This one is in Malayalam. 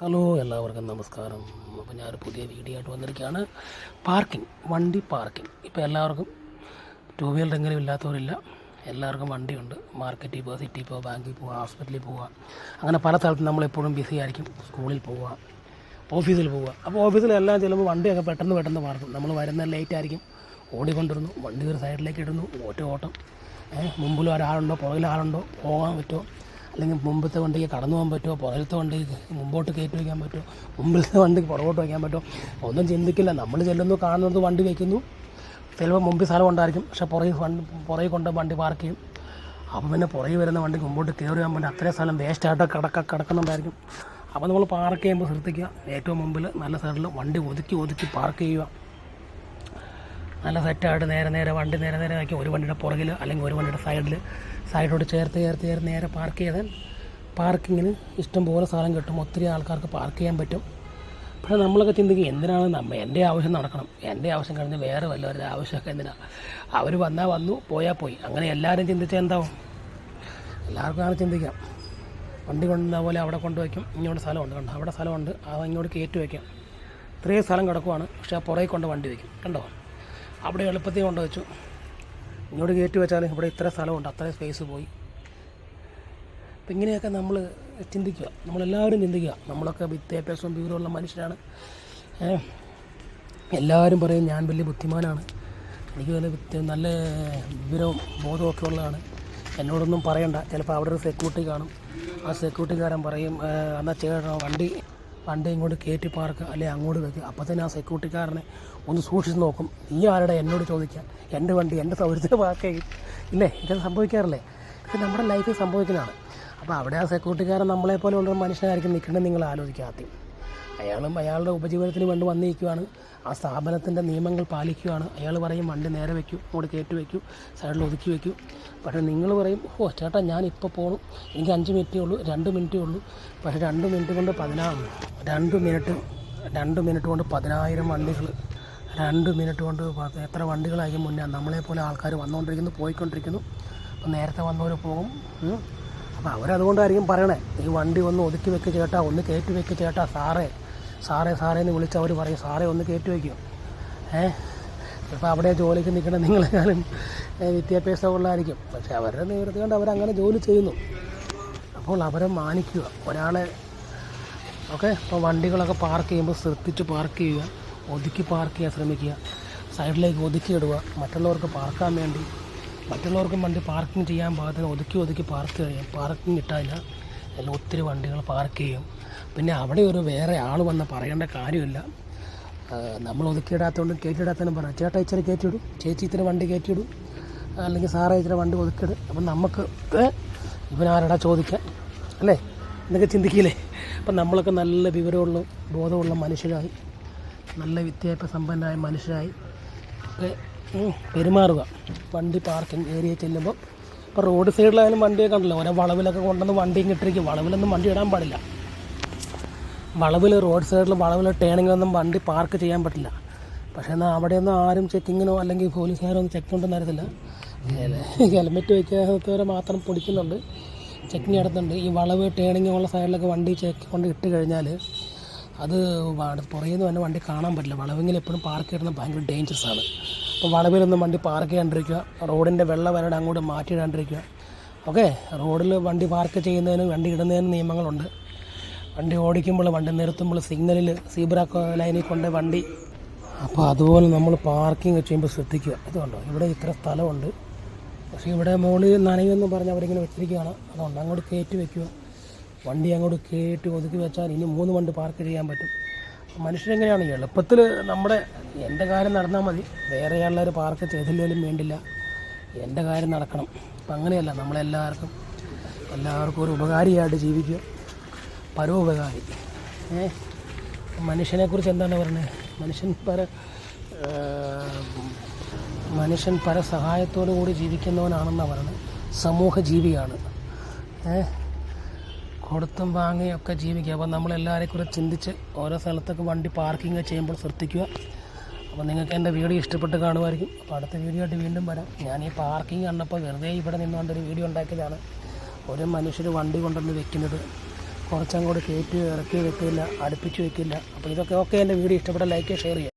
ഹലോ എല്ലാവർക്കും നമസ്കാരം. അപ്പോൾ ഞാനൊരു പുതിയ വീഡിയോ ആയിട്ട് വന്നിരിക്കുകയാണ്. പാർക്കിംഗ് വണ്ടി പാർക്കിംഗ്. ഇപ്പോൾ എല്ലാവർക്കും ടൂ വീലർ എങ്കിലും ഇല്ലാത്തവരില്ല. എല്ലാവർക്കും വണ്ടിയുണ്ട്. മാർക്കറ്റിൽ പോവുക സിറ്റിയിൽ പോവുക ബാങ്കിൽ പോവുക ഹോസ്പിറ്റലിൽ പോവുക അങ്ങനെ പല സ്ഥലത്തും നമ്മളെപ്പോഴും ബിസി ആയിരിക്കും. സ്കൂളിൽ പോവുക ഓഫീസിൽ പോവുക അപ്പോൾ ഓഫീസിലെല്ലാം ചിലപ്പോൾ വണ്ടിയൊക്കെ പെട്ടെന്ന് പെട്ടെന്ന് മാറും. നമ്മൾ വരുന്ന ലേറ്റ് ആയിരിക്കും. ഓടിക്കൊണ്ടിരുന്നു വണ്ടി ഒരു സൈഡിലേക്ക് ഇടുന്നു ഒറ്റ ഓട്ടം. മുമ്പിൽ ഒരാളുണ്ടോ പുറകിൽ ആളുണ്ടോ പോകാൻ പറ്റുമോ? അല്ലെങ്കിൽ മുമ്പത്തെ വണ്ടിക്ക് കടന്നു പോകാൻ പറ്റുമോ? പുറകിലത്തെ വണ്ടി മുമ്പോട്ട് കയറ്റി വയ്ക്കാൻ പറ്റുമോ? മുമ്പിലത്തെ വണ്ടിക്ക് പുറകോട്ട് വയ്ക്കാൻ പറ്റുമോ? ഒന്നും ചിന്തിക്കില്ല. നമ്മൾ ചെല്ലുന്നു കാണുന്നത് വണ്ടി വയ്ക്കുന്നു. ചിലപ്പോൾ മുമ്പിൽ സ്ഥലം ഉണ്ടായിരിക്കും. പക്ഷേ പുറകിൽ വണ്ടി പുറകിൽ കൊണ്ട് വണ്ടി പാർക്ക് ചെയ്യും. അപ്പം പിന്നെ പുറകിൽ വരുന്ന വണ്ടി മുമ്പോട്ട് കയറി പറ്റും. അത്രയും സ്ഥലം വേസ്റ്റായിട്ട് കിടക്ക കിടക്കുന്നുണ്ടായിരിക്കും. അപ്പോൾ നമ്മൾ പാർക്ക് ചെയ്യുമ്പോൾ ശ്രദ്ധിക്കുക. ഏറ്റവും മുമ്പിൽ നല്ല സൈഡിൽ വണ്ടി ഒതുക്കി ഒതുക്കി പാർക്ക് ചെയ്യുക. നല്ല സെറ്റായിട്ട് നേരെ നേരെ വണ്ടി നേരെ നേരെ ആക്കി ഒരു വണ്ടിയുടെ പുറകിൽ അല്ലെങ്കിൽ ഒരു വണ്ടിയുടെ സൈഡിൽ സൈഡോട് ചേർത്ത് ചേർത്ത് ചേർത്ത് നേരെ പാർക്ക് ചെയ്താൽ പാർക്കിങ്ങിന് ഇഷ്ടം പോലെ സ്ഥലം കിട്ടും. ഒത്തിരി ആൾക്കാർക്ക് പാർക്ക് ചെയ്യാൻ പറ്റും. പക്ഷേ നമ്മളൊക്കെ ചിന്തിക്കും എന്തിനാണ് നമ്മൾ എന്റെ ആവശ്യം നടക്കണം. എന്റെ ആവശ്യം കഴിഞ്ഞ് വേറെ വല്ലവരുടെ ആവശ്യമൊക്കെ എന്തിനാണ് അവർ വന്നാൽ വന്നു പോയാൽ പോയി. അങ്ങനെ എല്ലാവരും ചിന്തിച്ചാൽ എന്താവും? എല്ലാവർക്കും അങ്ങനെ ചിന്തിക്കാം. വണ്ടി കൊണ്ടുവന്ന പോലെ അവിടെ കൊണ്ടുവയ്ക്കും ഇങ്ങോട്ട് സ്ഥലമുണ്ട് കണ്ടോ? അവിടെ സ്ഥലമുണ്ട് അത് ഇങ്ങോട്ട് കയറ്റി വയ്ക്കാം. ഇത്രയും സ്ഥലം കിടക്കുവാണ്. പക്ഷേ ആ പുറകെ കൊണ്ട് വണ്ടി വയ്ക്കും. കണ്ടോ? അവിടെ എളുപ്പത്തിൽ കൊണ്ട് വെച്ചു ഇങ്ങോട്ട് കയറ്റി വെച്ചാൽ ഇവിടെ ഇത്ര സ്ഥലമുണ്ട്. അത്രയും സ്പേസ് പോയി. അപ്പം ഇങ്ങനെയൊക്കെ നമ്മൾ ചിന്തിക്കുക. നമ്മളെല്ലാവരും ചിന്തിക്കുക. നമ്മളൊക്കെ വിദ്യാഭ്യാസവും വിവരമുള്ള മനുഷ്യരാണ്. എല്ലാവരും പറയും ഞാൻ വലിയ ബുദ്ധിമാനാണ്. എനിക്ക് നല്ല നല്ല വിവരവും ബോധമൊക്കെ ഉള്ളതാണ്. എന്നോടൊന്നും പറയണ്ട. ചിലപ്പോൾ അവിടെ ഒരു സെക്യൂരിറ്റി കാണും. ആ സെക്യൂരിറ്റിക്കാരൻ പറയും "ഏ, എന്നാൽ ചേട്ടാ വണ്ടി വണ്ടി ഇങ്ങോട്ട് കയറ്റി പാർക്ക് അല്ലെങ്കിൽ അങ്ങോട്ട് വെക്കുക അപ്പോൾ തന്നെ ആ സെക്യൂരിറ്റിക്കാരനെ ഒന്ന് സൂക്ഷിച്ച് നോക്കും. നീ ആരുടെ എന്നോട് ചോദിക്കാൻ? എന്റെ വണ്ടി എന്റെ സൗകര്യത്തിന് പാർക്ക് ചെയ്യും. ഇല്ലേ? ഇതൊക്കെ സംഭവിക്കാറില്ലേ? ഇത് നമ്മുടെ ലൈഫിൽ സംഭവിക്കുന്നതാണ്. അപ്പോൾ അവിടെ ആ സെക്യൂരിറ്റിക്കാരൻ നമ്മളെപ്പോലെ ഉള്ള മനുഷ്യനായിരിക്കും നിൽക്കേണ്ടത് നിങ്ങൾ ആലോചിക്കുക ആദ്യം അയാളും അയാളുടെ ഉപജീവനത്തിന് വേണ്ടി വന്നിരിക്കുകയാണ് ആ സ്ഥാപനത്തിന്റെ നിയമങ്ങൾ പാലിക്കുകയാണ് അയാൾ പറയും വണ്ടി നേരെ വയ്ക്കും അങ്ങോട്ട് കയറ്റി വയ്ക്കും സൈഡിൽ ഒതുക്കി വയ്ക്കും പക്ഷേ നിങ്ങൾ പറയും ഓ ചേട്ടാ ഞാൻ ഇപ്പോൾ പോകണം എനിക്ക് അഞ്ച് മിനിറ്റേ ഉള്ളൂ രണ്ട് മിനിറ്റേ ഉള്ളൂ. പക്ഷേ രണ്ട് മിനിറ്റ് കൊണ്ട് പതിനാ രണ്ട് മിനിറ്റ് രണ്ട് മിനിറ്റ് കൊണ്ട് പതിനായിരം വണ്ടികൾ രണ്ട് മിനിറ്റ് കൊണ്ട് എത്ര വണ്ടികളായിരിക്കും മുന്നേ? നമ്മളെപ്പോലെ ആൾക്കാർ വന്നുകൊണ്ടിരിക്കുന്നു പോയിക്കൊണ്ടിരിക്കുന്നു. അപ്പോൾ നേരത്തെ വന്നവർ പോകും. അപ്പോൾ അവരതുകൊണ്ടായിരിക്കും പറയണേ ഈ വണ്ടി ഒന്ന് ഒതുക്കി വെക്ക് ചേട്ടാ ഒന്ന് കയറ്റി വെക്ക് ചേട്ടാ സാറേ. സാറേ സാറേ എന്ന് വിളിച്ച് അവർ പറയും സാറേ ഒന്ന് കയറ്റി വയ്ക്കും. ഏ? ചിലപ്പോൾ അവിടെ ജോലിക്ക് നിൽക്കണം നിങ്ങളെക്കാളും വിദ്യാഭ്യാസമുള്ളതായിരിക്കും പക്ഷേ അവരുടെ നേതൃത്വം കൊണ്ട് അവരങ്ങനെ ജോലി ചെയ്യുന്നു. അപ്പോൾ അവരെ മാനിക്കുക. ഒരാളെ ഓക്കെ അപ്പോൾ വണ്ടികളൊക്കെ പാർക്ക് ചെയ്യുമ്പോൾ ശ്രദ്ധിച്ച് പാർക്ക് ചെയ്യുക ഒതുക്കി പാർക്ക് ചെയ്യാൻ ശ്രമിക്കുക സൈഡിലേക്ക് ഒതുക്കി ഇടുക മറ്റുള്ളവർക്ക് പാർക്കാൻ വേണ്ടി മറ്റുള്ളവർക്കും വണ്ടി പാർക്കിംഗ് ചെയ്യാൻ പാകത്തിന് ഒതുക്കി ഒതുക്കി പാർക്ക് ചെയ്യും. പാർക്കിംഗ് ഇട്ടാൽ എല്ലാം ഒത്തിരി വണ്ടികൾ പാർക്ക് ചെയ്യും. പിന്നെ അവിടെ ഒരു വേറെ ആൾ വന്ന് പറയേണ്ട കാര്യമില്ല. നമ്മൾ ഒതുക്കിയിടാത്തതുകൊണ്ട് കയറ്റിയിടാത്തതിനും പറയാം ചേട്ടാ ഇച്ചിരി കയറ്റിയിടും ചേച്ചി ഇത്തിരി വണ്ടി കയറ്റിയിടും അല്ലെങ്കിൽ സാറേ ഇച്ചിരി വണ്ടി ഒതുക്കിയിടും അപ്പം നമുക്ക് ഇവനാരടാ ചോദിക്കാൻ? അല്ലേ? എന്നൊക്കെ ചിന്തിക്കില്ലേ? അപ്പം നമ്മളൊക്കെ നല്ല വിവരമുള്ള ബോധമുള്ള മനുഷ്യരായി. നല്ല വിദ്യാഭ്യാസ സമ്പന്നരായ മനുഷ്യരായി. ഒക്കെ, പെരുമാറുക. വണ്ടി പാർക്കിംഗ് ഏരിയ ചെല്ലുമ്പോൾ ഇപ്പോൾ റോഡ് സൈഡിലായാലും വണ്ടിയൊക്കെ ഉണ്ടല്ലോ. ഓരോ വളവിലൊക്കെ കൊണ്ടുവന്ന് വണ്ടിയും കിട്ടിയിരിക്കും വളവിലൊന്നും വണ്ടി ഇടാൻ പാടില്ല. വളവിൽ റോഡ് സൈഡിൽ വളവിൽ ടേണിങ്ങിലൊന്നും വണ്ടി പാർക്ക് ചെയ്യാൻ പറ്റില്ല. പക്ഷേ എന്നാൽ അവിടെയൊന്നും ആരും ചെക്കിങ്ങിനോ അല്ലെങ്കിൽ പോലീസുകാരോ ഒന്നും ചെക്ക് കൊണ്ടൊന്നും തരത്തില്ല ഹെൽമെറ്റ് വയ്ക്കാത്തവരെ മാത്രം പൊടിക്കുന്നുണ്ട്. ചെക്കിങ് നടത്തുന്നുണ്ട്. ഈ വളവ് ടേണിങ് ഉള്ള സൈഡിലൊക്കെ വണ്ടി ചെക്ക് കൊണ്ട് ഇട്ട് കഴിഞ്ഞാൽ അത് പുറകിൽ നിന്ന് തന്നെ വണ്ടി കാണാൻ പറ്റില്ല. വളവെങ്കിൽ എപ്പോഴും പാർക്ക് ഇടുന്നത് ഭയങ്കര ഡേഞ്ചറസ് ആണ്. അപ്പോൾ വളവിലൊന്നും വണ്ടി പാർക്ക് ചെയ്യാണ്ടിരിക്കുക. റോഡിന്റെ വെള്ളം വരട് അങ്ങോട്ട് മാറ്റിയിടാണ്ടിരിക്കുക. ഓക്കെ? റോഡിൽ വണ്ടി പാർക്ക് ചെയ്യുന്നതിനും വണ്ടി ഇടുന്നതിനും നിയമങ്ങളുണ്ട്. വണ്ടി ഓടിക്കുമ്പോൾ വണ്ടി നിർത്തുമ്പോൾ സിഗ്നലിൽ സീബ്ര ലൈനിൽ കൊണ്ട് വണ്ടി. അപ്പോൾ അതുപോലെ നമ്മൾ പാർക്കിംഗ് ചെയ്യുമ്പോൾ ശ്രദ്ധിക്കുക. അതുകൊണ്ടോ ഇവിടെ ഇത്ര സ്ഥലമുണ്ട്. പക്ഷേ ഇവിടെ മുകളിൽ നനയുമെന്ന് പറഞ്ഞ് അവരിങ്ങനെ വെച്ചിരിക്കുകയാണ്. അതുകൊണ്ട് അങ്ങോട്ട് കയറ്റി വെക്കുക. വണ്ടി അങ്ങോട്ട് കയറ്റി ഒതുക്കി വെച്ചാൽ ഇനി മൂന്ന് വണ്ടി പാർക്ക് ചെയ്യാൻ പറ്റും. മനുഷ്യരെങ്ങനെയാണ്? എളുപ്പത്തിൽ നമ്മുടെ എന്റെ കാര്യം നടന്നാൽ മതി. വേറെ ആളുകൾ പാർക്ക് ചെയ്തില്ലെങ്കിലും വേണ്ടില്ല. എന്റെ കാര്യം നടക്കണം. അപ്പം അങ്ങനെയല്ല നമ്മളെല്ലാവർക്കും എല്ലാവർക്കും ഒരു ഉപകാരിയായിട്ട് ജീവിക്കുക. പരോപകാരി. മനുഷ്യനെ മനുഷ്യനെക്കുറിച്ച് എന്താണ് പറയുന്നത് മനുഷ്യൻ പര മനുഷ്യൻ പര സഹായത്തോടു കൂടി ജീവിക്കുന്നവനാണെന്നാണ് പറയുന്നത് സമൂഹ ജീവിയാണ്. കൊടുത്തും വാങ്ങിയൊക്കെ ജീവിക്കുക. അപ്പോൾ നമ്മളെല്ലാവരെയും കുറിച്ച് ചിന്തിച്ച് ഓരോ സ്ഥലത്തൊക്കെ വണ്ടി പാർക്കിംഗ് ചെയ്യുമ്പോൾ ശ്രദ്ധിക്കുക. അപ്പോൾ നിങ്ങൾക്ക് എന്റെ വീഡിയോ ഇഷ്ടപ്പെട്ട് കാണുമായിരിക്കും. അപ്പോൾ അടുത്ത വീഡിയോ ആയിട്ട് വീണ്ടും വരാം. ഞാൻ ഈ പാർക്കിംഗ് കണ്ടപ്പോൾ വെറുതെ ഇവിടെ നിന്നുകൊണ്ടൊരു വീഡിയോ ഉണ്ടാക്കിയതാണ്. ഒരു മനുഷ്യർ വണ്ടി കൊണ്ടുവന്ന് വെക്കുന്നത് കുറച്ചങ്ങോട്ട് കയറ്റി ഇറക്കി വെക്കില്ല അടുപ്പിച്ച് വെക്കില്ല. അപ്പോൾ ഇതൊക്കെ ഓക്കെ എന്റെ വീഡിയോ. ഇഷ്ടപ്പെട്ട ലൈക്ക് ഷെയർ ചെയ്യുക.